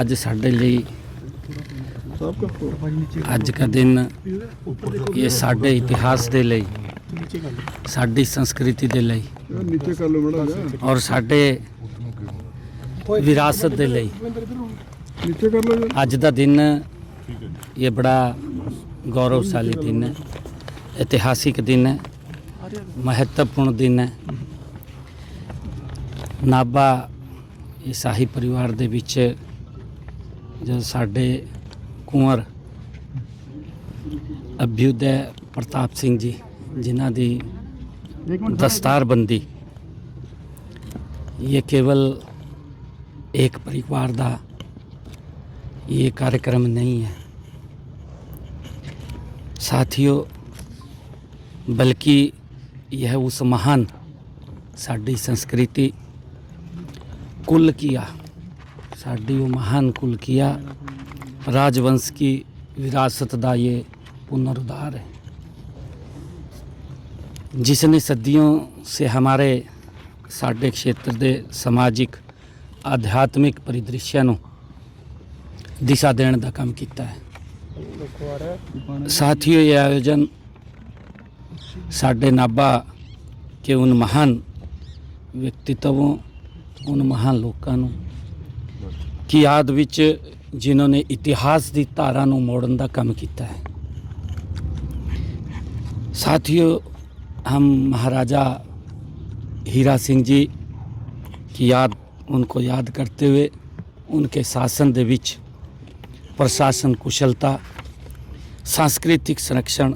ਅੱਜ ਸਾਡੇ ਲਈ ਅੱਜ ਦਾ ਦਿਨ ਇਹ ਸਾਡੇ ਇਤਿਹਾਸ ਦੇ ਲਈ, ਸਾਡੀ ਸੰਸਕ੍ਰਿਤੀ ਦੇ ਲਈ ਔਰ ਸਾਡੇ ਵਿਰਾਸਤ ਦੇ ਲਈ। ਅੱਜ ਦਾ ਦਿਨ ਇਹ ਬੜਾ ਗੌਰਵਸ਼ਾਲੀ ਦਿਨ ਹੈ, ਇਤਿਹਾਸਿਕ ਦਿਨ ਹੈ, ਮਹੱਤਵਪੂਰਨ ਦਿਨ ਹੈ। ਨਾਭਾ ਇਹ ਸ਼ਾਹੀ ਪਰਿਵਾਰ ਦੇ ਵਿੱਚ ਜੋ ਸਾਡੇ ਕੁੰਵਰ ਅਭਿਉਦੈ ਪ੍ਰਤਾਪ ਸਿੰਘ ਜੀ ਜਿਨ੍ਹਾਂ ਦੀ ਦਸਤਾਰਬੰਦੀ ਇਹ ਕੇਵਲ ਇੱਕ ਪਰਿਵਾਰ ਦਾ ये कार्यक्रम नहीं है साथियों बल्कि यह उस महान ਸਾਡੀ ਸੰਸਕ੍ਰਿਤੀ ਕੁਲ ਕੀਆ ਸਾਡੀ ਉਹ ਮਹਾਨ ਕੁਲਕੀਆ ਰਾਜਵੰਸ਼ ਕੀ ਵਿਰਾਸਤ ਦਾ ਇਹ ਪੁਨਰ ਪੁਨਰੁਦਾਰ ਹੈ। ਜਿਸ ਨੇ ਸਦੀਆਂ ਸੇ ਹਮਾਰੇ ਸਾਡੇ ਖੇਤਰ ਦੇ ਸਮਾਜਿਕ ਅਧਿਆਤਮਿਕ ਪਰਿਦ੍ਰਿਸ਼ਿਆਂ ਨੂੰ ਦਿਸ਼ਾ ਦੇਣ ਦਾ ਕੰਮ ਕੀਤਾ ਹੈ। ਸਾਥੀਓ, ਇਹ ਆਯੋਜਨ ਸਾਡੇ ਨਾਬਾ ਕਿ ਉਹਨ ਮਹਾਨ ਵਿਅਕਤੀਤਵੋਂ, ਉਨ ਮਹਾਨ ਲੋਕਾਂ ਨੂੰ ਕੀ ਯਾਦ ਵਿੱਚ ਜਿਨ੍ਹਾਂ ਨੇ ਇਤਿਹਾਸ ਦੀ ਧਾਰਾ ਨੂੰ ਮੋੜਨ ਦਾ ਕੰਮ ਕੀਤਾ ਹੈ ਸਾਥੀਓ हम महाराजा हीरा सिंह जी की याद उनको याद करते हुए उनके शासन ਦੇ ਵਿੱਚ ਪ੍ਰਸ਼ਾਸਨ ਕੁਸ਼ਲਤਾ सांस्कृतिक संरक्षण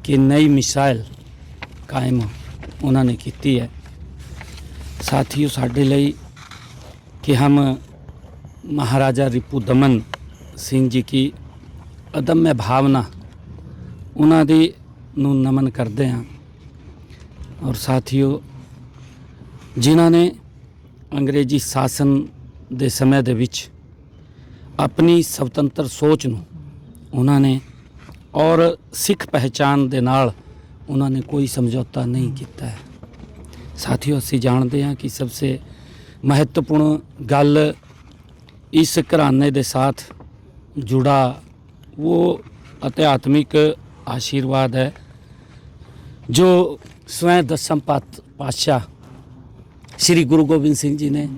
की नई मिसाइल ਕਾਇਮ ਉਹਨਾਂ ਨੇ ਕੀਤੀ ਹੈ ਸਾਥੀਓ ਸਾਡੇ ਲਈ ਕਿ ਹਮ ਮਹਾਰਾਜਾ ਰਿਪੂ ਦਮਨ ਸਿੰਘ ਜੀ ਕੀ ਅਦਮ ਭਾਵਨਾ ਉਹਨਾਂ ਦੀ ਨੂੰ ਨਮਨ ਕਰਦੇ ਹਾਂ ਔਰ ਸਾਥੀਓ ਜਿਨ੍ਹਾਂ ਨੇ ਅੰਗਰੇਜ਼ੀ ਸ਼ਾਸਨ ਦੇ ਸਮੇਂ ਦੇ ਵਿੱਚ ਆਪਣੀ ਸੁਤੰਤਰ ਸੋਚ ਨੂੰ ਉਹਨਾਂ ਨੇ ਔਰ ਸਿੱਖ ਪਹਿਚਾਨ ਦੇ ਨਾਲ ਉਹਨਾਂ ਨੇ ਕੋਈ ਸਮਝੌਤਾ ਨਹੀਂ ਕੀਤਾ ਹੈ ਸਾਥੀਓ ਅਸੀਂ ਜਾਣਦੇ ਹਾਂ ਕਿ ਸਭ ਤੋਂ ਮਹੱਤਵਪੂਰਨ ਗੱਲ ਇਸ ਘਰਾਣੇ ਦੇ ਸਾਥ ਜੁੜਾ ਉਹ ਅਧਿਆਤਮਿਕ ਆਸ਼ੀਰਵਾਦ ਹੈ ਜੋ स्वयं दसम पात पातशाह श्री गुरु गोबिंद सिंह जी ने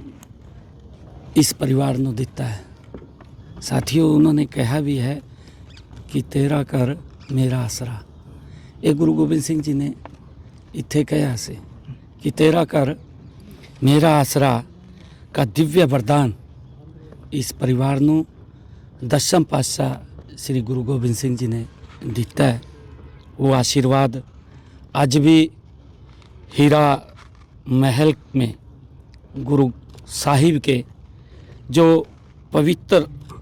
इस परिवार ਨੂੰ ਦਿੱਤਾ ਹੈ ਸਾਥੀਓ ਉਹਨਾਂ ਨੇ ਕਿਹਾ ਵੀ ਹੈ ਕਿ ਤੇਰਾ ਘਰ ਮੇਰਾ ਆਸਰਾ ਇਹ ਗੁਰੂ ਗੋਬਿੰਦ ਸਿੰਘ ਜੀ ਨੇ ਇੱਥੇ ਕਿਹਾ ਸੀ ਕਿ ਤੇਰਾ ਘਰ ਮੇਰਾ ਆਸਰਾ का दिव्य वरदान ਇਸ ਪਰਿਵਾਰ ਨੂੰ ਦਸਮ ਪਾਤਸ਼ਾਹ ਸ੍ਰੀ ਗੁਰੂ ਗੋਬਿੰਦ ਸਿੰਘ ਜੀ ਨੇ ਦਿੱਤਾ ਹੈ ਉਹ ਆਸ਼ੀਰਵਾਦ आज भी हीरा महल में गुरु साहिब के जो पवित्र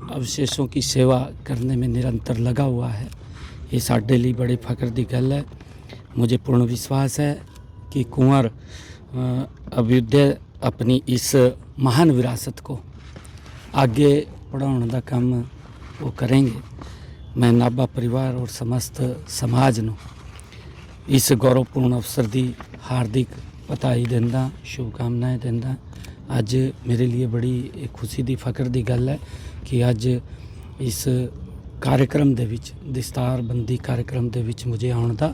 अवशेषों की सेवा करने में निरंतर लगा हुआ है ये साढ़े लिए बड़े फख्र की गल है मुझे पूर्ण विश्वास है कि कुंवर अ, अभ्युदय अपनी इस महान विरासत को आगे बढ़ाने का काम वो करेंगे मैं नाभा परिवार और समस्त समाज ਨੂੰ ਇਸ ਗੌਰਵਪੂਰਨ ਅਵਸਰ ਦੀ ਹਾਰਦਿਕ ਵਧਾਈ ਦਿੰਦਾ ਸ਼ੁਭਕਾਮਨਾਵਾਂ ਦਿੰਦਾ ਅੱਜ ਮੇਰੇ ਲਈ ਬੜੀ ਇਹ ਖੁਸ਼ੀ ਦੀ ਫਖਰ ਦੀ ਗੱਲ ਹੈ ਕਿ ਅੱਜ ਇਸ ਕਾਰਜਕ੍ਰਮ ਦੇ ਵਿੱਚ ਦਸਤਾਰਬੰਦੀ ਕਾਰਜਕ੍ਰਮ ਦੇ ਵਿੱਚ ਮੁਝੇ ਆਉਣ ਦਾ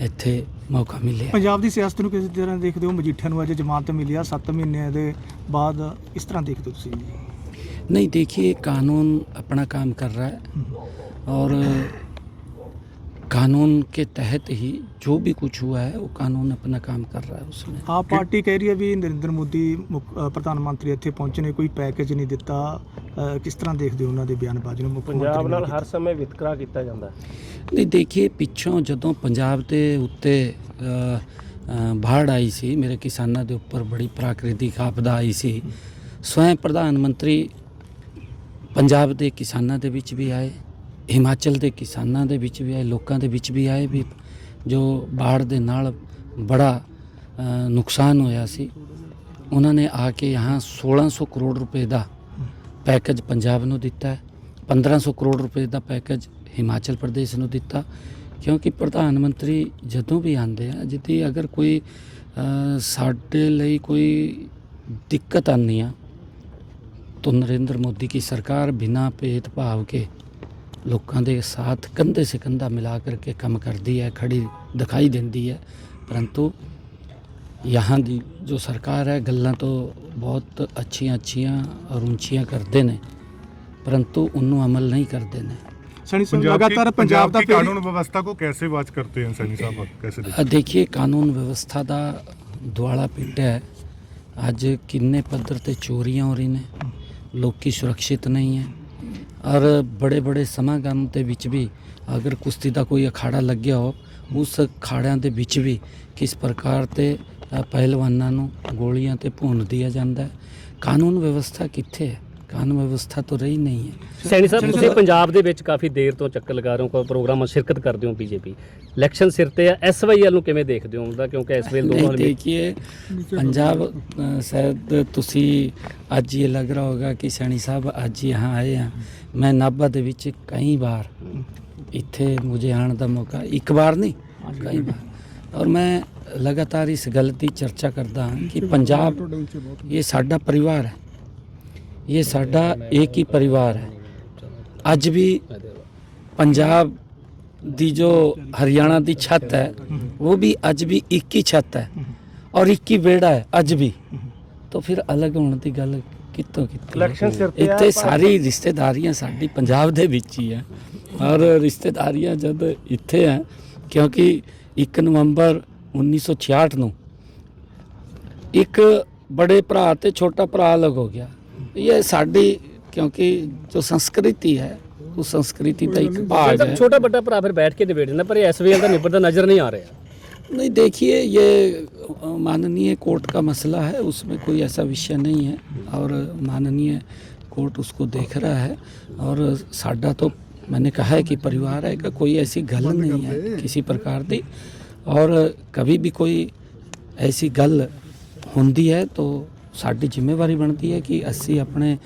ਇੱਥੇ ਮੌਕਾ ਮਿਲਿਆ ਪੰਜਾਬ ਦੀ ਸਿਆਸਤ ਨੂੰ ਕਿਸ ਤਰ੍ਹਾਂ ਦੇਖਦੇ ਹੋ ਮਜੀਠੀਆ ਨੂੰ ਅੱਜ ਜ਼ਮਾਨਤ ਮਿਲੀ ਆ 7 ਮਹੀਨਿਆਂ ਦੇ ਬਾਅਦ ਇਸ ਤਰ੍ਹਾਂ ਦੇਖਦੇ ਹੋ ਤੁਸੀਂ नहीं देखिए कानून अपना काम कर रहा है और कानून के तहत ही जो भी कुछ हुआ है वो कानून अपना काम कर रहा है उसमें ਆਪ ਪਾਰਟੀ ਕਹਿ ਰਹੀ ਹੈ ਵੀ ਨਰਿੰਦਰ ਮੋਦੀ ਮੁੱਖ- ਅ, ਪ੍ਰਧਾਨ ਮੰਤਰੀ ਇੱਥੇ ਪਹੁੰਚੇ ਨੇ ਕੋਈ ਪੈਕੇਜ ਨਹੀਂ ਦਿੱਤਾ ਅ, ਕਿਸ ਤਰ੍ਹਾਂ ਦੇਖਦੇ ਹੋ ਉਹਨਾਂ ਦੇ ਬਿਆਨਬਾਜ਼ੀ ਨੂੰ ਮੁੱਖ ਪੰਜਾਬ ਮੰਤਰੀ ਨਾਲ ਨੇ ਹਰ ਸਮੇਂ ਵਿਤਕਰਾ ਕੀਤਾ ਜਾਂਦਾ ਹੈ ਨਹੀਂ ਦੇਖੀਏ ਪਿੱਛੋਂ ਜਦੋਂ ਪੰਜਾਬ ਦੇ ਉੱਤੇ ਅ, ਅ, ਬਾੜ ਆਈ ਸੀ ਮੇਰੇ ਕਿਸਾਨਾਂ ਦੇ ਉੱਪਰ ਬੜੀ ਪ੍ਰਾਕ੍ਰਿਤਿਕ ਆਪਦਾ ਆਈ ਸੀ ਸਵੈਂ ਪ੍ਰਧਾਨ ਮੰਤਰੀ ਪੰਜਾਬ ਦੇ ਕਿਸਾਨਾਂ ਦੇ ਵਿੱਚ ਵੀ ਆਏ, ਹਿਮਾਚਲ ਦੇ ਕਿਸਾਨਾਂ ਦੇ ਵਿੱਚ ਵੀ ਆਏ, ਲੋਕਾਂ ਦੇ ਵਿੱਚ ਵੀ ਆਏ ਵੀ ਜੋ ਬਾੜ ਦੇ ਨਾਲ ਬੜਾ ਨੁਕਸਾਨ ਹੋਇਆ ਸੀ। ਉਹਨਾਂ ਨੇ ਆ ਕੇ यहाँ 1600 ਕਰੋੜ ਰੁਪਏ ਦਾ ਪੈਕੇਜ ਪੰਜਾਬ ਨੂੰ ਦਿੱਤਾ ਹੈ। 1500 ਕਰੋੜ ਰੁਪਏ ਦਾ ਪੈਕੇਜ ਹਿਮਾਚਲ ਪ੍ਰਦੇਸ਼ ਨੂੰ ਦਿੱਤਾ, ਕਿਉਂਕਿ ਪ੍ਰਧਾਨ ਮੰਤਰੀ ਜਦੋਂ ਵੀ ਆਉਂਦੇ ਆ ਜਿੱਦੀ ਅਗਰ ਕੋਈ ਸਾਡੇ ਲਈ ਕੋਈ ਦਿੱਕਤ ਆਉਂਦੀ ਆ तो नरेंद्र मोदी की सरकार बिना भेदभाव के ਲੋਕਾਂ ਦੇ ਸਾਥ ਕੰਧੇ ਸੇ ਕੰਧਾ ਮਿਲਾ ਕਰਕੇ ਕੰਮ ਕਰਦੀ ਹੈ ਖੜੀ ਦਿਖਾਈ ਦਿੰਦੀ ਹੈ ਪਰੰਤੂ यहाँ ਦੀ ਜੋ ਸਰਕਾਰ ਹੈ ਗੱਲਾਂ ਤੋਂ ਬਹੁਤ ਅੱਛੀਆਂ ਅੱਛੀਆਂ ਔਰ ਉੱਚੀਆਂ ਕਰਦੇ ਨੇ ਪਰੰਤੂ ਉਹਨੂੰ ਅਮਲ ਨਹੀਂ ਕਰਦੇ ਨੇ ਸੈਣੀ ਸਾਹਿਬ पंजाब ਲਗਾਤਾਰ की ਪੰਜਾਬ ਦਾ पंजाब की ਫੇਰੀ- कानून व्यवस्था को कैसे वाच करते हैं सैनी साहब आप कैसे देखते ਅ, ਦੇਖੀਏ ਕਾਨੂੰਨ ਵਿਵਸਥਾ ਦਾ ਦੁਆਲਾ ਪਿੱਟਿਆ ਹੈ ਅੱਜ ਕਿੰਨੇ ਪੱਧਰ ਤੇ ਚੋਰੀਆਂ ਹੋ ਰਹੀ ਨੇ ਲੋਕੀ ਸੁਰੱਖਿਅਤ ਨਹੀਂ ਹੈ। ਔਰ ਬੜੇ ਬੜੇ ਸਮਾਗਮ ਦੇ ਵਿੱਚ ਵੀ ਅਗਰ ਕੁਸ਼ਤੀ ਦਾ ਕੋਈ ਅਖਾੜਾ ਲੱਗਿਆ ਹੋ, ਉਸ ਅਖਾੜਿਆਂ ਦੇ ਵਿੱਚ ਵੀ ਕਿਸ ਪ੍ਰਕਾਰ ਤੇ ਪਹਿਲਵਾਨਾਂ ਨੂੰ ਗੋਲੀਆਂ ਤੇ ਭੁੰਨ ਦਿਆ ਜਾਂਦਾ ਹੈ। ਕਾਨੂੰਨ ਵਿਵਸਥਾ ਕਿੱਥੇ ਹੈ? ਕਾਨੂੰਨ ਵਿਵਸਥਾ तो रही नहीं है ਸੈਣੀ ਸਾਹਿਬ ਤੁਸੀਂ ਪੰਜਾਬ ਦੇ ਵਿੱਚ ਕਾਫੀ ਦੇਰ ਤੋਂ ਚੱਕਰ ਲਗਾ ਰਹੇ ਹੋ ਕੋਈ ਪ੍ਰੋਗਰਾਮਾਂ ਸ਼ਿਰਕਤ ਕਰਦੇ ਹੋ ਬੀਜੇਪੀ। ਇਲੈਕਸ਼ਨ ਸਿਰ ਤੇ ਆ ਐਸਵਾਈਐਲ ਨੂੰ ਕਿਵੇਂ ਦੇਖਦੇ ਹੋ ਉਹਦਾ? ਕਿਉਂਕਿ ਇਸ ਵੇਲੇ नहीं, ਦੋਹਾਂ ਨੇ देखिए पंजाब ਤੁਸੀਂ ਅੱਜ ਇਹ ਲੱਗ ਰਿਹਾ ਹੋਗਾ ਕਿ ਸੈਣੀ ਸਾਹਿਬ ਅੱਜ ਯਹਾਂ ਆਏ ਆ। ਮੈਂ ਨਾਭਾ ਦੇ ਵਿੱਚ ਕਈ ਵਾਰ ਇੱਥੇ ਮੁਝੇ ਆਣ ਦਾ ਮੌਕਾ ਇੱਕ ਵਾਰ ਨਹੀਂ ਕਈ ਵਾਰ। ਔਰ ਮੈਂ ਲਗਾਤਾਰ ਇਸ ਗੱਲ ਦੀ ਚਰਚਾ ਕਰਦਾ ਹਾਂ ਕਿ ਪੰਜਾਬ ਇਹ ਸਾਡਾ ਪਰਿਵਾਰ ਹੈ। ਇਹ ਸਾਡਾ ਇੱਕ ਹੀ ਪਰਿਵਾਰ ਹੈ ਅੱਜ ਵੀ ਪੰਜਾਬ ਦੀ ਜੋ ਹਰਿਆਣਾ ਦੀ ਛੱਤ ਹੈ ਉਹ ਵੀ ਅੱਜ ਵੀ ਇੱਕ ਹੀ ਛੱਤ ਹੈ ਔਰ ਇੱਕ ਹੀ ਵਿਹੜਾ ਹੈ ਅੱਜ ਵੀ ਤਾਂ ਫਿਰ ਅਲੱਗ ਹੋਣ ਦੀ ਗੱਲ ਕਿੱਥੋਂ ਕੀਤੀ Election ਸਿਰ ਤੇ ਇੱਥੇ ਸਾਰੀ ਰਿਸ਼ਤੇਦਾਰੀਆਂ ਸਾਡੀ ਪੰਜਾਬ ਦੇ ਵਿੱਚ ਹੀ ਹੈ ਔਰ ਰਿਸ਼ਤੇਦਾਰੀਆਂ ਜਦ ਇੱਥੇ ਹੈ ਕਿਉਂਕਿ 1 ਨਵੰਬਰ 1966 ਨੂੰ ਇੱਕ ਬੜੇ ਭਰਾ ਤੇ ਛੋਟਾ ਭਰਾ ਅਲੱਗ ਹੋ ਗਿਆ ਇਹ ਸਾਡੀ ਕਿਉਂਕਿ ਜੋ ਸੰਸਕ੍ਰਿਤੀ ਹੈ ਉਹ ਸੰਸਕ੍ਰਿਤੀ ਦਾ ਇੱਕ ਭਾਗ ਹੈ ਛੋਟਾ ਵੱਡਾ ਭਰਾ ਫਿਰ ਬੈਠ ਕੇ ਨਿਬੇੜ ਦਿੰਦਾ ਪਰ ਇਹ ਐਸਵਾਈਐਲ ਦਾ ਨਿਬੜਦਾ ਨਜ਼ਰ ਨਹੀਂ ਆ ਰਿਹਾ नहीं देखिए ये अ, माननीय कोर्ट का मसला है उसमें कोई ऐसा विषय नहीं है और माननीय कोर्ट उसको देख रहा है और साडा तो मैंने कहा है कि परिवार है का कोई ऐसी गल नहीं है किसी प्रकार की और कभी भी कोई ऐसी गल ਹੁੰਦੀ ਹੈ ਤਾਂ ਸਾਡੀ ਜ਼ਿੰਮੇਵਾਰੀ ਬਣਦੀ ਹੈ ਕਿ ਅਸੀਂ ਆਪਣੇ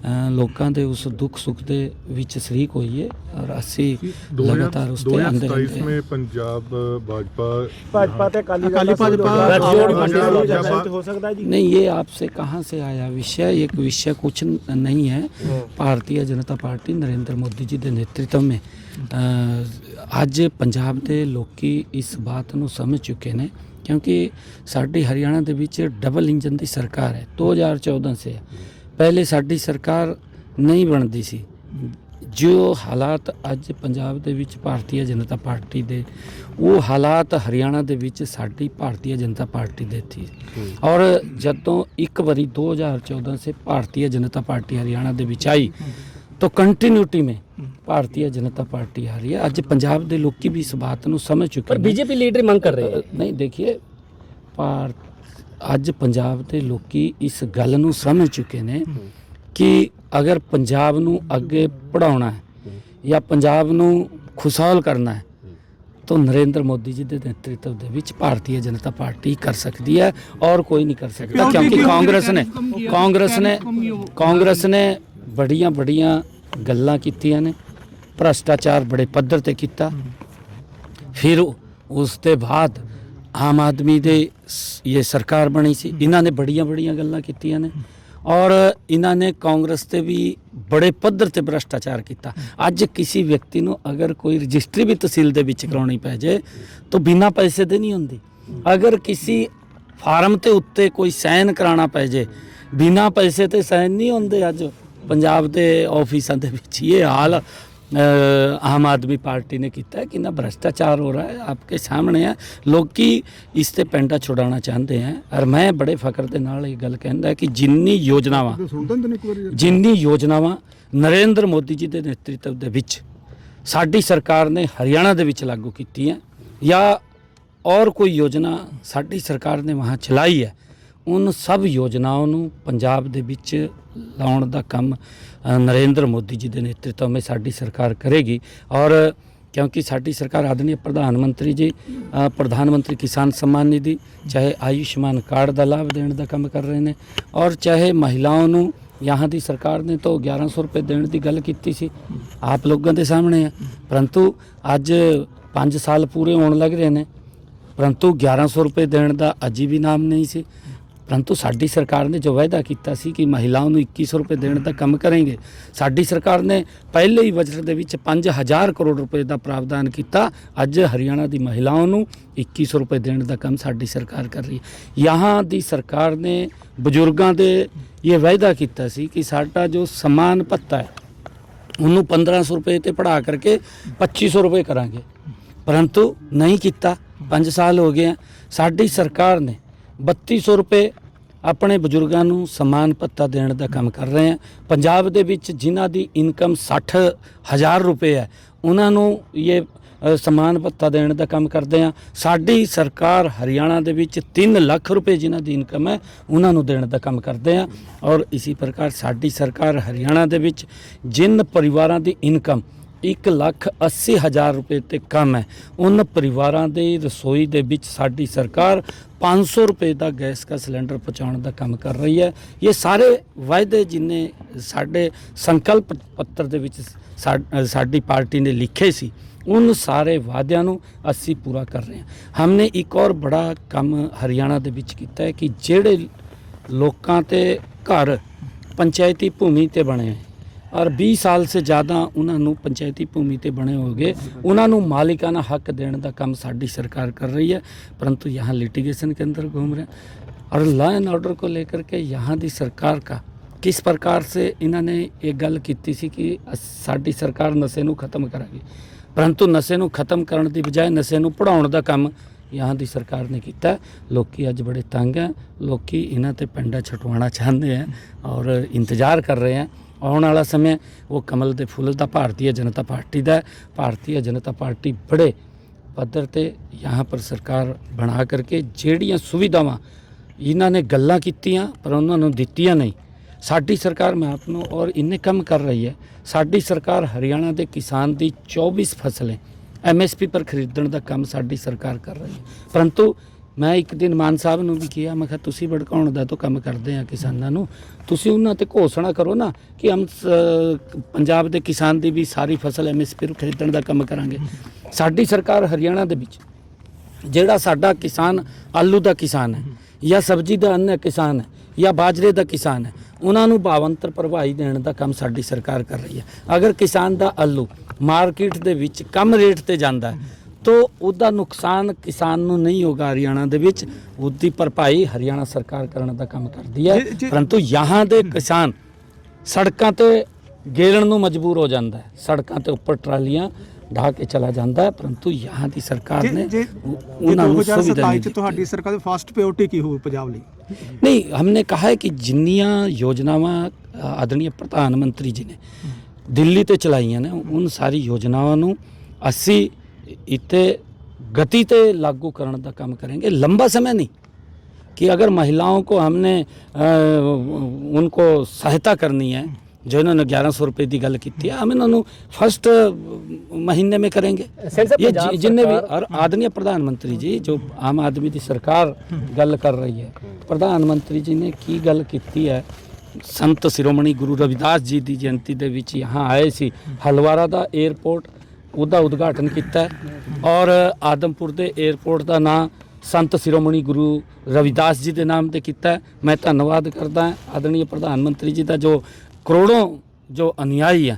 ਅ, ਲੋਕਾਂ ਦੇ ਉਸ ਦੁੱਖ ਸੁੱਖ ਦੇ ਵਿੱਚ ਸ਼ਰੀਕ ਹੋਈਏ ਔਰ ਅਸੀਂ ਲਗਾਤਾਰ ਉਸ ਤੇ ਆਂਦੇ ਰਹਿੰਦੇ ਹਾਂ में पंजाब भाजपा ਭਾਜਪਾ ਤੇ ਅਕਾਲੀ ਅਕਾਲੀ ਭਾਜਪਾ ਗੱਠਜੋੜ ਆਪ- ਵੰਡੇ ਆਪ- ਹੋ सकता है? ਹੋ ਸਕਦਾ ਜੀ नहीं ये आपसे कहाँ से आया विषय एक विषय कुछ न- नहीं है ਭਾਰਤੀ ਜਨਤਾ ਪਾਰਟੀ ਨਰਿੰਦਰ ਮੋਦੀ ਜੀ ਦੇ ਨੇਤਰਤਵ में ਅ, ਅੱਜ ਪੰਜਾਬ ਦੇ ਲੋਕੀ ਇਸ ਬਾਤ ਨੂੰ ਸਮਝ ਚੁੱਕੇ ਨੇ क्योंकि साड़ी हरियाणा के बीच डबल इंजन की सरकार है 2014 ਸੇ। ਪਹਿਲੇ ਸਾਡੀ ਸਰਕਾਰ ਨਹੀਂ ਬਣਦੀ ਸੀ। ਜੋ ਹਾਲਾਤ ਅੱਜ ਪੰਜਾਬ ਦੇ ਵਿੱਚ ਭਾਰਤੀ ਜਨਤਾ ਪਾਰਟੀ ਦੇ, ਉਹ ਹਾਲਾਤ ਹਰਿਆਣਾ ਦੇ ਵਿੱਚ ਸਾਡੀ ਭਾਰਤੀ ਜਨਤਾ ਪਾਰਟੀ ਦੇ ਥੀ ਔਰ ਜਦੋਂ ਇੱਕ ਵਾਰੀ 2014 ਸੇ ਭਾਰਤੀ ਜਨਤਾ ਪਾਰਟੀ ਹਰਿਆਣਾ ਦੇ ਵਿੱਚ ਆਈ तो कंटिन्यूटी में ਭਾਰਤੀ ਜਨਤਾ ਪਾਰਟੀ ਆ ਰਹੀ ਹੈ। ਅੱਜ ਪੰਜਾਬ ਦੇ ਲੋਕੀ ਵੀ ਇਸ ਬਾਤ ਨੂੰ ਸਮਝ ਚੁੱਕੇ ਪਰ ਬੀਜੇਪੀ ਲੀਡਰ ਮੰਗ ਕਰ ਰਹੇ ਨਹੀਂ ਦੇਖੀਏ ਭਾਰਤ ਅੱਜ ਪੰਜਾਬ ਦੇ ਲੋਕੀ ਇਸ ਗੱਲ ਨੂੰ ਸਮਝ ਚੁੱਕੇ ਨੇ ਕਿ ਅਗਰ ਪੰਜਾਬ ਨੂੰ ਅੱਗੇ ਪੜਾਉਣਾ ਹੈ ਜਾਂ ਪੰਜਾਬ ਨੂੰ ਖੁਸ਼ਹਾਲ ਕਰਨਾ ਹੈ ਤਾਂ ਨਰਿੰਦਰ ਮੋਦੀ ਜੀ ਦੇ ਨੇਤਰਤਵ ਦੇ ਵਿੱਚ ਭਾਰਤੀ ਜਨਤਾ ਪਾਰਟੀ ਕਰ ਸਕਦੀ ਹੈ ਔਰ ਕੋਈ ਨਹੀਂ ਕਰ ਸਕਦਾ ਕਿਉਂਕਿ ਕਾਂਗਰਸ ਨੇ ਕਾਂਗਰਸ ਨੇ ਕਾਂਗਰਸ ਨੇ ਬੜੀਆਂ ਬੜੀਆਂ ਗੱਲਾਂ ਕੀਤੀਆਂ ਨੇ, ਭ੍ਰਸ਼ਟਾਚਾਰ ਬੜੇ ਪੱਧਰ ਤੇ ਕੀਤਾ। ਫਿਰ ਉਸ ਦੇ ਬਾਅਦ ਆਮ ਆਦਮੀ ਦੇ ਸ- ਇਹ ਸਰਕਾਰ ਬਣੀ ਸੀ। ਇਹਨਾਂ ਨੇ ਬੜੀਆਂ ਬੜੀਆਂ ਗੱਲਾਂ ਕੀਤੀਆਂ ਨੇ। ਔਰ ਇਹਨਾਂ ਨੇ ਕਾਂਗਰਸ ਤੇ ਵੀ ਬੜੇ ਪੱਧਰ ਤੇ ਭ੍ਰਸ਼ਟਾਚਾਰ ਕੀਤਾ। ਅੱਜ ਕਿਸੇ ਵਿਅਕਤੀ ਨੂੰ ਅਗਰ ਕੋਈ ਰਜਿਸਟਰੀ ਵੀ ਤਹਿਸੀਲ ਦੇ ਵਿੱਚ ਕਰਾਉਣੀ ਪੈ ਜੇ, ਤਾਂ ਬਿਨਾਂ ਪੈਸੇ ਦੇ ਨਹੀਂ ਹੁੰਦੀ। ਅਗਰ ਕਿਸੇ ਫਾਰਮ ਤੇ ਉੱਤੇ ਕੋਈ ਸਾਈਨ ਕਰਾਉਣਾ ਪੈ ਜੇ, ਬਿਨਾਂ ਪੈਸੇ ਤੇ ਸਾਈਨ ਨਹੀਂ ਹੁੰਦੇ ਅੱਜ। ਪੰਜਾਬ ਦੇ ਆਫਿਸਾਂ ਦੇ ਵਿੱਚ ਇਹ ਹਾਲ ਆਮ ਆਦਮੀ ਪਾਰਟੀ ਨੇ ਕੀਤਾ ਹੈ ਕਿੰਨਾ ਭ੍ਰਸ਼ਟਾਚਾਰ ਹੋ ਰਿਹਾ ਹੈ ਆਪਕੇ ਸਾਹਮਣੇ ਹੈ ਲੋਕੀ ਇਸ ਤੇ ਪੈਂਡਾ ਛੁਡਾਉਣਾ ਚਾਹੁੰਦੇ ਹੈ ਔਰ ਮੈਂ ਬੜੇ ਫਖਰ ਦੇ ਨਾਲ ਇਹ ਗੱਲ ਕਹਿੰਦਾ ਕਿ ਜਿੰਨੀ ਯੋਜਨਾਵਾਂ। ਜਿੰਨੀ ਯੋਜਨਾਵਾਂ ਨਰਿੰਦਰ ਮੋਦੀ ਜੀ ਦੇ ਨੇਤਰਤਵ ਦੇ ਵਿੱਚ ਸਾਡੀ ਸਰਕਾਰ ਨੇ ਹਰਿਆਣਾ ਦੇ ਵਿੱਚ ਲਾਗੂ ਕੀਤੀਆਂ ਜਾਂ ਔਰ ਕੋਈ ਯੋਜਨਾ ਸਾਡੀ ਸਰਕਾਰ ਨੇ ਵਹਾਂ ਚਲਾਈ ਹੈ ਉਨ ਸਭ ਯੋਜਨਾਵਾਂ ਨੂੰ ਪੰਜਾਬ ਦੇ ਵਿੱਚ ਲਾਉਣ ਦਾ ਕੰਮ ਨਰਿੰਦਰ ਮੋਦੀ ਜੀ ਦੇ ਨੇਤਰਤਵ ਵਿੱਚ ਸਾਡੀ ਸਰਕਾਰ ਕਰੇਗੀ। ਔਰ ਕਿਉਂਕਿ ਸਾਡੀ ਸਰਕਾਰ ਆਦਰਨੀ ਪ੍ਰਧਾਨ ਮੰਤਰੀ ਜੀ ਪ੍ਰਧਾਨ ਮੰਤਰੀ ਕਿਸਾਨ ਸਨਮਾਨ ਨਿਧੀ, ਚਾਹੇ ਆਯੁਸ਼ਮਾਨ ਕਾਰਡ ਦਾ ਲਾਭ ਦੇਣ ਦਾ ਕੰਮ ਕਰ ਰਹੇ ਨੇ, ਔਰ ਚਾਹੇ ਮਹਿਲਾਵਾਂ ਨੂੰ ਯਹਾਂ ਦੀ ਸਰਕਾਰ ਨੇ ਤਾਂ 1100 ਰੁਪਏ ਦੇਣ ਦੀ ਗੱਲ ਕੀਤੀ ਸੀ। ਆਪ ਲੋਕਾਂ ਦੇ ਸਾਹਮਣੇ ਆ। ਪਰੰਤੂ ਅੱਜ 5 ਸਾਲ ਪੂਰੇ ਹੋਣ ਲੱਗ ਰਹੇ ਨੇ। ਪਰੰਤੂ 1100 ਰੁਪਏ ਦੇਣ ਦਾ ਅਜੀ ਵੀ ਨਾਮ ਨਹੀਂ ਸੀ। ਪਰੰਤੂ ਸਾਡੀ ਸਰਕਾਰ ਨੇ ਜੋ ਵਾਅਦਾ ਕੀਤਾ ਸੀ ਕਿ ਮਹਿਲਾਵਾਂ ਨੂੰ 2100 ਰੁਪਏ ਦੇਣ ਦਾ ਕੰਮ ਕਰਾਂਗੇ, ਸਾਡੀ ਸਰਕਾਰ ਨੇ ਪਹਿਲੇ ਹੀ ਬਜਟ ਦੇ ਵਿੱਚ 5000 ਕਰੋੜ ਰੁਪਏ ਦਾ ਪ੍ਰਾਵਧਾਨ ਕੀਤਾ। ਅੱਜ ਹਰਿਆਣਾ ਦੀ ਮਹਿਲਾਵਾਂ ਨੂੰ 2100 ਰੁਪਏ ਦੇਣ ਦਾ ਕੰਮ ਸਾਡੀ ਸਰਕਾਰ ਕਰ ਰਹੀ ਹੈ। ਯਹਾਂ ਦੀ ਸਰਕਾਰ ਨੇ ਬਜ਼ੁਰਗਾਂ ਦੇ ਇਹ ਵਾਅਦਾ ਕੀਤਾ ਸੀ ਕਿ ਸਾਡਾ ਜੋ ਸਮਾਨ ਭੱਤਾ ਹੈ, ਉਹਨੂੰ 1500 ਰੁਪਏ ਤੇ ਪੜਾ ਕਰਕੇ 2500 ਰੁਪਏ ਕਰਾਂਗੇ। ਪਰੰਤੂ ਨਹੀਂ ਕੀਤਾ 5 ਸਾਲ ਹੋ ਗਏ ਸਾਡੀ ਸਰਕਾਰ ਨੇ 3200 ਰੁਪਏ ਆਪਣੇ ਬਜ਼ੁਰਗਾਂ ਨੂੰ ਸਮਾਨ ਪੱਤਾ ਦੇਣ ਦਾ ਕੰਮ ਕਰ ਰਹੇ ਹਾਂ। ਪੰਜਾਬ ਦੇ ਵਿੱਚ ਜਿਨ੍ਹਾਂ ਦੀ ਇਨਕਮ 60000 ਰੁਪਏ ਹੈ, ਉਹਨਾਂ ਨੂੰ ਇਹ ਸਮਾਨ ਭੱਤਾ ਦੇਣ ਦਾ ਕੰਮ ਕਰਦੇ ਆ ਸਾਡੀ ਸਰਕਾਰ ਹਰਿਆਣਾ ਦੇ ਵਿੱਚ 3 ਲੱਖ ਰੁਪਏ ਜਿਨ੍ਹਾਂ ਦੀ ਇਨਕਮ ਹੈ, ਉਹਨਾਂ ਨੂੰ ਦੇਣ ਦਾ ਕੰਮ ਕਰਦੇ ਆ ਔਰ ਇਸੇ ਪ੍ਰਕਾਰ ਸਾਡੀ ਸਰਕਾਰ ਹਰਿਆਣਾ ਦੇ ਵਿੱਚ ਜਿਨ ਪਰਿਵਾਰਾਂ ਦੀ ਇਨਕਮ 1 ਲੱਖ 80 ਹਜ਼ਾਰ ਰੁਪਏ ਤੇ ਕਮ ਹੈ। ਉਹਨਾਂ ਪਰਿਵਾਰਾਂ ਦੇ ਰਸੋਈ ਦੇ ਵਿੱਚ ਸਾਡੀ ਸਰਕਾਰ 500 ਰੁਪਏ ਦਾ ਗੈਸ ਦਾ ਸਿਲੰਡਰ ਪਹੁੰਚਾਉਣ ਦਾ ਕੰਮ ਕਰ ਰਹੀ ਹੈ। ਇਹ ਸਾਰੇ ਵਾਅਦੇ ਜਿਨੇ ਸਾਡੇ ਸੰਕਲਪ ਪੱਤਰ ਦੇ ਵਿੱਚ ਸਾਡੀ ਪਾਰਟੀ ਨੇ ਲਿਖੇ ਸੀ, ਉਨ ਸਾਰੇ ਵਾਅਦਿਆਂ ਨੂੰ ਅਸੀਂ ਪੂਰਾ ਕਰ ਰਹੇ ਹਾਂ। ਹਮਨੇ ਇੱਕ ਔਰ ਬੜਾ ਕੰਮ ਹਰਿਆਣਾ ਦੇ ਵਿੱਚ ਕੀਤਾ ਹੈ ਕਿ ਜਿਹੜੇ ਲੋਕਾਂ ਤੇ ਘਰ ਪੰਚਾਇਤੀ ਭੂਮੀ ਤੇ ਬਣੇ ਹੈ ਔਰ 20 ਸਾਲ ਸੇ ਜ਼ਿਆਦਾ ਉਹਨਾਂ ਨੂੰ ਪੰਚਾਇਤੀ ਭੂਮੀ ਤੇ ਬਣੇ ਹੋਗੇ। ਉਹਨਾਂ ਨੂੰ ਮਾਲਿਕਾਨਾ ਹੱਕ ਦੇਣ ਦਾ ਕੰਮ ਸਾਡੀ ਸਰਕਾਰ ਕਰ ਰਹੀ ਹੈ, ਪਰੰਤੂ ਯਹਾਂ ਲਿਟੀਗੇਸ਼ਨ के अंदर घूम रहे हैं और लॉ एंड ऑर्डर को लेकर के यहाँ की सरकार का ਕਿਸ ਪ੍ਰਕਾਰ ਸੇ ਇਹਨਾਂ ਨੇ ਇਹ ਗੱਲ ਕੀਤੀ ਸੀ ਕਿ ਸਾਡੀ ਸਰਕਾਰ ਨਸ਼ੇ ਨੂੰ ਖਤਮ ਕਰਾਂਗੀ। ਪਰੰਤੂ ਨਸ਼ੇ ਨੂੰ ਖਤਮ ਕਰਨ ਦੀ ਬਜਾਏ ਨਸ਼ੇ ਨੂੰ ਪੜਾਉਣ ਦਾ ਕੰਮ ਯਹਾਂ ਦੀ ਸਰਕਾਰ ਨੇ ਕੀਤਾ। ਲੋਕੀ ਅੱਜ ਬੜੇ ਤੰਗ ਹੈ, ਲੋਕੀ ਇਹਨਾਂ ਤੇ ਪਿੰਡਾਂ ਛਟਵਾਉਣਾ ਚਾਹੁੰਦੇ ਆ ਔਰ ਇੰਤਜ਼ਾਰ ਕਰ ਰਹੇ ਆ ਆਉਣ ਵਾਲਾ ਸਮੇਂ ਉਹ ਕਮਲ ਦੇ ਫੁੱਲ ਤਾਂ ਭਾਰਤੀ ਜਨਤਾ ਪਾਰਟੀ ਦਾ ਭਾਰਤੀ ਜਨਤਾ ਪਾਰਟੀ ਬੜੇ ਪੱਧਰ ਤੇ ਯਹਾਂ ਪਰ ਸਰਕਾਰ ਬਣਾ ਕਰਕੇ ਜਿਹੜੀਆਂ ਸੁਵਿਧਾਵਾਂ ਇਹਨਾਂ ਨੇ ਗੱਲਾਂ ਕੀਤੀਆਂ, ਪਰ ਉਹਨਾਂ ਨੂੰ ਦਿੱਤੀਆਂ ਨਹੀਂ। ਸਾਡੀ ਸਰਕਾਰ ਮੈਂ ਆਪ ਨੂੰ ਔਰ ਇੰਨੇ ਕੰਮ ਕਰ ਰਹੀ ਹੈ। ਸਾਡੀ ਸਰਕਾਰ ਹਰਿਆਣਾ ਦੇ ਕਿਸਾਨ ਦੀ 24 ਫਸਲਾਂ ਐਮਐਸਪੀ ਪਰ ਖਰੀਦਣ ਦਾ ਕੰਮ ਸਾਡੀ ਸਰਕਾਰ ਕਰ ਰਹੀ ਹੈ। ਪਰੰਤੂ ਮੈਂ ਇੱਕ ਦਿਨ ਮਾਨ ਸਾਹਿਬ ਨੂੰ ਵੀ ਕਿਹਾ, ਮੈਂ ਕਿਹਾ, ਤੁਸੀਂ ਭੜਕਾਉਣ ਦਾ ਤਾਂ ਕੰਮ ਕਰਦੇ ਆ ਕਿਸਾਨਾਂ ਨੂੰ। ਤੁਸੀਂ ਉਹਨਾਂ ਤੇ ਘੋਸ਼ਣਾ ਕਰੋ ਨਾ ਕਿ ਹਮ ਸ- ਪੰਜਾਬ ਦੇ ਕਿਸਾਨ ਦੀ ਵੀ ਸਾਰੀ ਫਸਲ ਐਮਐਸਪੀ ਨੂੰ ਖਰੀਦਣ ਦਾ ਕੰਮ ਕਰਾਂਗੇ। ਸਾਡੀ ਸਰਕਾਰ ਹਰਿਆਣਾ ਦੇ ਵਿੱਚ, ਜਿਹੜਾ ਸਾਡਾ ਕਿਸਾਨ ਆਲੂ ਦਾ ਕਿਸਾਨ ਹੈ, ਜਾਂ ਸਬਜ਼ੀ ਦਾ ਅੰਨ ਕਿਸਾਨ ਹੈ, ਜਾਂ ਬਾਜਰੇ ਦਾ ਕਿਸਾਨ ਹੈ, ਉਹਨਾਂ ਨੂੰ ਭਾਵੰਤਰ ਭਰਵਾਈ ਦੇਣ ਦਾ ਕੰਮ ਸਾਡੀ ਸਰਕਾਰ ਕਰ ਰਹੀ ਹੈ। ਅਗਰ ਕਿਸਾਨ ਦਾ ਆਲੂ ਮਾਰਕੀਟ ਦੇ ਵਿੱਚ ਕਮ ਰੇਟ ਤੇ ਜਾਂਦਾ ਹੈ ਤੋ ਉਹਦਾ ਨੁਕਸਾਨ ਕਿਸਾਨ ਨੂੰ ਨਹੀਂ ਹੋਗਾ ਹਰਿਆਣਾ ਦੇ ਵਿੱਚ। ਉਹਦੀ ਭਰਪਾਈ ਹਰਿਆਣਾ ਸਰਕਾਰ ਕਰਨ ਦਾ ਕੰਮ ਕਰਦੀ ਹੈ। ਪਰੰਤੂ ਯਹਾਂ ਦੇ ਕਿਸਾਨ ਸੜਕਾਂ ਤੇ ਗੇਲਣ ਨੂੰ ਮਜਬੂਰ ਹੋ ਜਾਂਦਾ ਹੈ। ਸੜਕਾਂ ਤੇ ਉੱਪਰ ਟਰਾਲੀਆਂ ਢਾ ਕੇ ਚਲਾ ਜਾਂਦਾ ਹੈ। ਪਰੰਤੂ ਯਹਾਂ ਦੀ ਸਰਕਾਰ ਨੇ ਉਹਨਾਂ ਨੂੰ ਸੁਵਿਧਾ 2027 ਨਹੀਂ ਤੁਹਾਡੀ ਸਰਕਾਰ ਦੀ ਫਸਟ ਪ੍ਰਾਇੋਰਟੀ ਕੀ ਹੋਊ ਪੰਜਾਬ ਲਈ? ਨਹੀਂ ਹਮਨੇ ਕਹਾ ਹੈ ਕਿ ਜਿੰਨੀਆਂ ਯੋਜਨਾਵਾਂ ਅ, ਆਦਰਣੀय ਪ੍ਰਧਾਨ ਮੰਤਰੀ ਜੀ ਨੇ ਦਿੱਲੀ ਤੇ ਚਲਾਈਆਂ ਨੇ ਉਨ ਸਾਰੀ ਯੋਜਨਾਵਾਂ ਨੂੰ ਅਸੀਂ इतने गति से लागू करने का काम करेंगे लंबा समय नहीं कि अगर महिलाओं को हमने आ, उनको सहायता करनी है ਜੋ ਇਹਨਾਂ ਨੇ 1100 ਰੁਪਏ ਦੀ ਗੱਲ ਕੀਤੀ ਆ ਇਹਨਾਂ ਨੂੰ ਫਸਟ ਮਹੀਨੇ ਮੇ ਕਰਾਂਗੇ ਇਹ ਜਿੰਨੇ ਵੀ ਔਰ ਆਦਮੀ ਪ੍ਰਧਾਨ ਮੰਤਰੀ ਜੀ ਜੋ ਆਮ ਆਦਮੀ ਦੀ ਸਰਕਾਰ ਗੱਲ ਕਰ ਰਹੀ ਹੈ ਪ੍ਰਧਾਨ ਮੰਤਰੀ ਜੀ ਨੇ ਕੀ ਗੱਲ ਕੀਤੀ ਹੈ? ਸੰਤ ਸਿਰੋਮਣੀ ਗੁਰੂ ਰਵਿਦਾਸ ਜੀ ਦੀ ਜਯੰਤੀ ਦੇ ਵਿੱਚ ਯਹਾਂ ਆਏ ਸੀ ਹਲਵਾਰਾ ਦਾ 에ਅਰਪੋਰਟ ਉਹਦਾ ਉਦਘਾਟਨ ਕੀਤਾ ਔਰ ਆਦਮਪੁਰ ਦੇ 에어ਪੋਰਟ ਦਾ ਨਾਂ ਸੰਤ ਸਿਰੋਮਣੀ ਗੁਰੂ ਰਵਿਦਾਸ ਜੀ ਦੇ ਨਾਮ ਤੇ ਕੀਤਾ ਮੈਂ ਧੰਨਵਾਦ ਕਰਦਾ ਆਦਰਣੀ ਪ੍ਰਧਾਨ ਮੰਤਰੀ ਜੀ ਦਾ ਜੋ ਕਰੋੜੋਂ ਜੋ ਅਨਿਆਈ ਹੈ,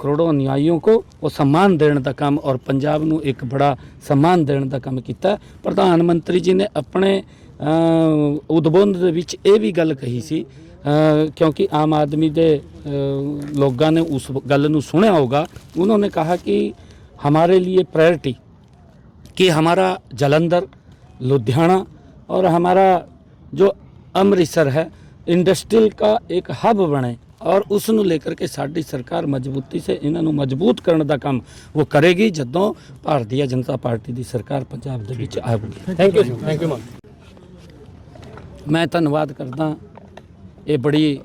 ਕਰੋੜੋਂ ਅਨਿਆਈਆਂ ਕੋ ਉਹ ਸਨਮਾਨ ਦੇਣ ਦਾ ਕੰਮ ਔਰ ਪੰਜਾਬ ਨੂੰ ਇੱਕ ਬੜਾ ਸਨਮਾਨ ਦੇਣ ਦਾ ਕੰਮ ਕੀਤਾ ਪ੍ਰਧਾਨ ਮੰਤਰੀ ਜੀ ਨੇ ਆਪਣੇ ਉਦਬੋਧ ਦੇ ਵਿੱਚ ਇਹ ਵੀ ਗੱਲ ਕਹੀ ਸੀ ਕਿਉਂਕਿ ਆਮ ਆਦਮੀ ਦੇ ਲੋਕਾਂ ਨੇ ਉਸ ਗੱਲ ਨੂੰ ਸੁਣਿਆ ਹੋਗਾ ਉਹਨਾਂ ਨੇ ਕਿਹਾ ਕਿ हमारे लिए प्रायोरिटी कि हमारा जलंधर लुधियाना और हमारा जो अमृतसर है इंडस्ट्रियल का एक हब बने ਔਰ ਉਸ ਨੂੰ ਲੈ ਕੇ ਸਾਡੀ ਸਰਕਾਰ ਮਜ਼ਬੂਤੀ ਸੇ ਇਹਨਾਂ ਨੂੰ ਮਜ਼ਬੂਤ ਕਰਨ ਦਾ ਕੰਮ ਉਹ ਕਰੇਗੀ ਜਦੋਂ ਭਾਰਤੀ ਜਨਤਾ ਪਾਰਟੀ ਦੀ ਸਰਕਾਰ ਪੰਜਾਬ ਦੇ ਵਿੱਚ ਆਵੇਗੀ ਥੈਂਕ ਯੂ ਥੈਂਕ ਯੂ ਮੈਂ ਧੰਨਵਾਦ ਕਰਦਾ ਇਹ ਬੜੀ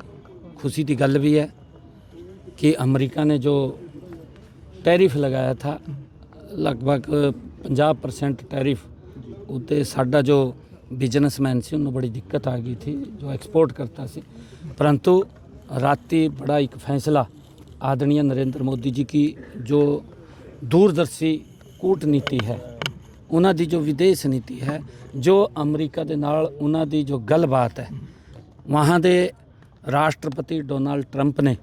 ਖੁਸ਼ੀ ਦੀ ਗੱਲ ਵੀ ਹੈ ਕਿ ਅਮਰੀਕਾ ਨੇ ਜੋ ਟੈਰਿਫ ਲਗਾਇਆ ਥਾ, ਲਗਭਗ 50 परसेंट ਟੈਰਿਫ ਉੱਤੇ ਸਾਡਾ ਜੋ ਬਿਜ਼ਨਸਮੈਨ ਸੀ, ਉਹਨੂੰ ਬੜੀ ਦਿੱਕਤ ਆ ਗਈ ਸੀ ਜੋ ਐਕਸਪੋਰਟ ਕਰਤਾ ਸੀ। ਪਰੰਤੂ ਰਾਤੀ ਬੜਾ ਇੱਕ ਫੈਸਲਾ आदरणीय ਨਰਿੰਦਰ ਮੋਦੀ ਜੀ ਕੀ ਜੋ ਦੂਰਦਰਸ਼ੀ ਕੂਟਨੀਤੀ ਹੈ, ਉਹਨਾਂ ਦੀ ਜੋ ਵਿਦੇਸ਼ ਨੀਤੀ ਹੈ, ਜੋ ਅਮਰੀਕਾ ਦੇ ਨਾਲ ਉਹਨਾਂ ਦੀ ਜੋ ਗੱਲਬਾਤ ਹੈ, ਵਾਹਾਂ ਦੇ ਰਾਸ਼ਟਰਪਤੀ ਡੋਨਾਲਡ ਟਰੰਪ ਨੇ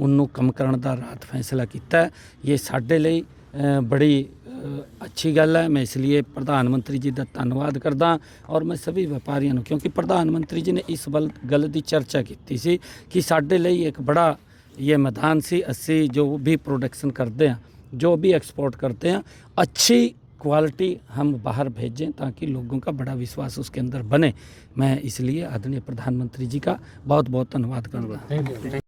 ਉਹਨੂੰ ਕੰਮ ਕਰਨ ਦਾ ਰਾਤ ਫੈਸਲਾ ਕੀਤਾ ਹੈ। ਇਹ ਸਾਡੇ ਲਈ ਅ, ਬੜੀ ਅ, ਅੱਛੀ ਗੱਲ ਹੈ ਮੈਂ ਇਸ ਲਈ ਪ੍ਰਧਾਨ ਮੰਤਰੀ ਜੀ ਦਾ ਧੰਨਵਾਦ ਕਰਦਾ ਔਰ ਮੈਂ ਸਭੀ ਵਪਾਰੀਆਂ ਨੂੰ ਕਿਉਂਕਿ ਪ੍ਰਧਾਨ ਮੰਤਰੀ ਜੀ ਨੇ ਇਸ ਵੱਲ ਗੱਲ ਦੀ ਚਰਚਾ ਕੀਤੀ ਸੀ ਕਿ ਸਾਡੇ ਲਈ ਇੱਕ ਬੜਾ ਇਹ ਮੈਦਾਨ ਸੀ ਅਸੀਂ ਜੋ ਵੀ प्रोडक्शन करते हैं जो भी एक्सपोर्ट करते हैं अच्छी क्वालिटी हम बाहर भेजें ताकि लोगों का बड़ा विश्वास उसके अंदर बने मैं इसलिए आदरणीय प्रधानमंत्री जी का बहुत बहुत धन्यवाद करता हूँ